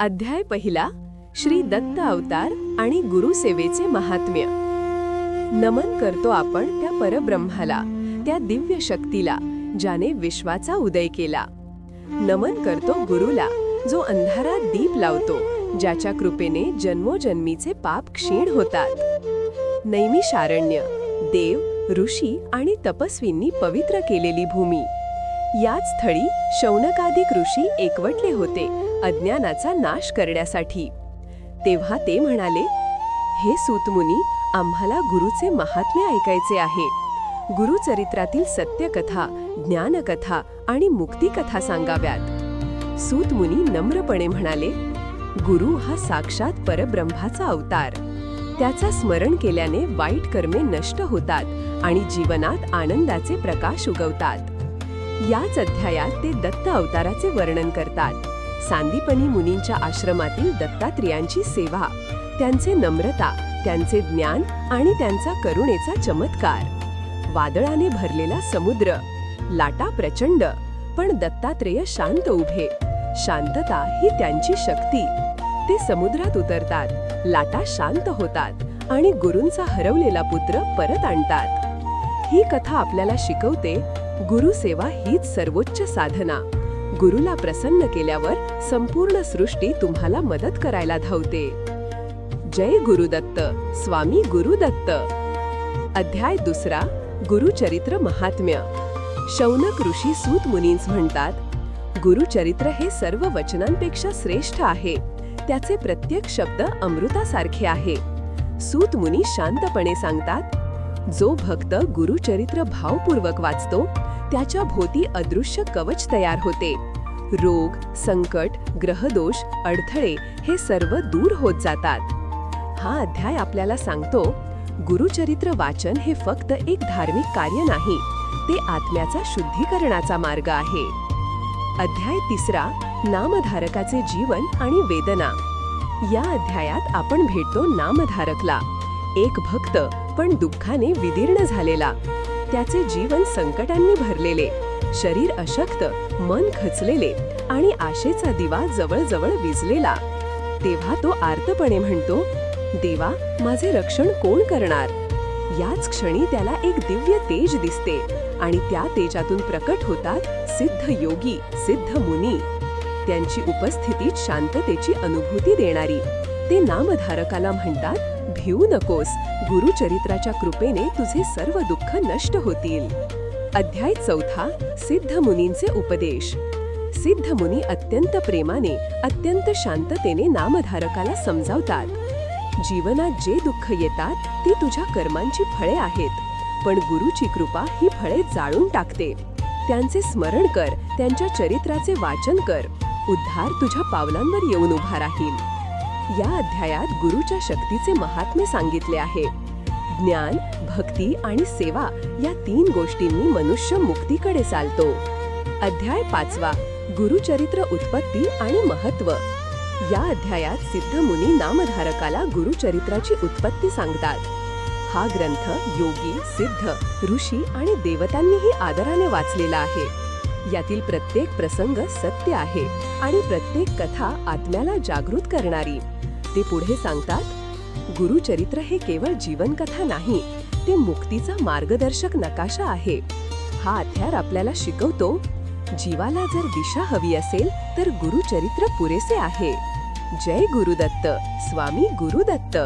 अध्याय पहिला श्री दत्त अवतार आणि गुरुसेवेचे महात्म्य. नमन करतो आपण त्या परब्रह्माला त्या दिव्य शक्तीला ज्याने विश्वाचा उदय केला. नमन करतो गुरुला जो अंधारात दीप लावतो ज्याच्या कृपेने जन्मोजन्मीचे पाप क्षीण होतात. नैमिषारण्य देव ऋषी आणि तपस्वींनी पवित्र केलेली भूमी. याच स्थळी शौनकाधिक ऋषी एकवटले होते अज्ञानाचा नाश करण्यासाठी. तेव्हा ते म्हणाले हे सूतमुनी आम्हाला गुरुचे महात्म्य ऐकायचे आहे. गुरुचरित्रातील सत्यकथा ज्ञानकथा आणि मुक्तिकथा सांगाव्यात. सूतमुनी नम्रपणे म्हणाले गुरु हा साक्षात परब्रह्माचा अवतार. त्याचा स्मरण केल्याने वाईट कर्मे नष्ट होतात आणि जीवनात आनंदाचे प्रकाश उगवतात. याच अध्यायात ते दत्त अवताराचे वर्णन करतात. सांदीपनी मुनींच्या आश्रमातील दत्तात्रेयांची सेवा त्यांचे नम्रता त्यांचे ज्ञान आणि त्यांचा करुणेचा चमत्कार. वादळाने भरलेला समुद्र लाटा प्रचंड पण दत्तात्रेय शांत उभे. शांतता ही त्यांची शक्ती. ते समुद्रात उतरतात लाटा शांत होतात आणि गुरूंचा हरवलेला पुत्र परत आणतात. ही कथा आपल्याला शिकवते गुरुसेवा हीच सर्वोच्च साधना. गुरुला प्रसन्न केल्यावर संपूर्ण सृष्टी तुम्हाला मदत करायला धावते. जय गुरुदत्त स्वामी गुरुदत्त अध्याय दुसरा गुरुचरित्र महात्म्य. शौनक ऋषी सूत मुनींस म्हणतात गुरुचरित्र हे सर्व वचनांपेक्षा श्रेष्ठ आहे. त्याचे प्रत्येक शब्द अमृतासारखे आहे. सूत मुनी शांतपणे सांगतात जो भक्त गुरुचरित्र भावपूर्वक वाचतो त्याच्या भोवती अदृश्य कवच तयार होते. रोग संकट ग्रहदोष अडथळे हे सर्व दूर होत जातात. हा अध्याय आपल्याला सांगतो गुरुचरित्र वाचन हे फक्त एक धार्मिक कार्य नाही ते आत्म्याचा शुद्धीकरणाचा मार्ग आहे. अध्याय तिसरा नामधारकाचे जीवन आणि वेदना. या अध्यायात आपण भेटतो नामधारकला. एक भक्त पण दुःखाने विदीर्ण झालेला. त्याचे जीवन संकटांनी भरलेले. शरीर अशक्त मन खचलेले आणि आशेचा दिवा जवळजवळ विजलेला. तेव्हा तो आर्तपणे म्हणतो देवा माझे रक्षण कोण करणार? याच क्षणी त्याला एक दिव्य तेज दिसते आणि त्या तेजातून प्रकट होतात सिद्ध योगी सिद्ध मुनी. त्यांची उपस्थितीत शांततेची अनुभूती देणारी. ते नामधारकाला म्हणतात भिवू नकोस. गुरुचरित्राच्या कृपेने तुझे सर्व दुःख नष्ट होतील. अध्याय चौथा सिद्ध मुनींचे उपदेश. सिद्ध मुनी अत्यंत प्रेमाने अत्यंत शांततेने नामधारकाला समजावतात. जीवनात जे दुःख येतात ती तुझ्या कर्मांची फळे आहेत. पण गुरुची कृपा ही फळे जाळून टाकते. त्यांचे स्मरण कर त्यांच्या चरित्राचे वाचन कर. उद्धार तुझ्या पावलांवर येऊन उभा राहील. या अध्यायात गुरुच्या शक्तीचे महात्म्य सांगितले आहे. ज्ञान भक्ती आणि सेवा या तीन गोष्टींनी मनुष्य मुक्तीकडे चालतो. अध्याय पाचवा गुरुचरित्र उत्पत्ती आणि महत्त्व या अध्यायात सिद्ध मुनी नामधारकाला गुरुचरित्राची उत्पत्ती सांगतात. हा ग्रंथ योगी सिद्ध ऋषी आणि देवतांनीही आदराने वाचलेला आहे. यातील प्रत्येक प्रसंग सत्य आहे आणि प्रत्येक कथा आत्म्याला जागृत करणारी. ते पुढे सांगतात गुरुचरित्र हे केवळ जीवनकथा नाही ते मुक्तीचा मार्गदर्शक नकाशा आहे. हा अध्यार आपल्याला शिकवतो जीवाला जर दिशा हवी असेल तर गुरुचरित्र पुरेसे आहे. जय गुरुदत्त स्वामी गुरुदत्त.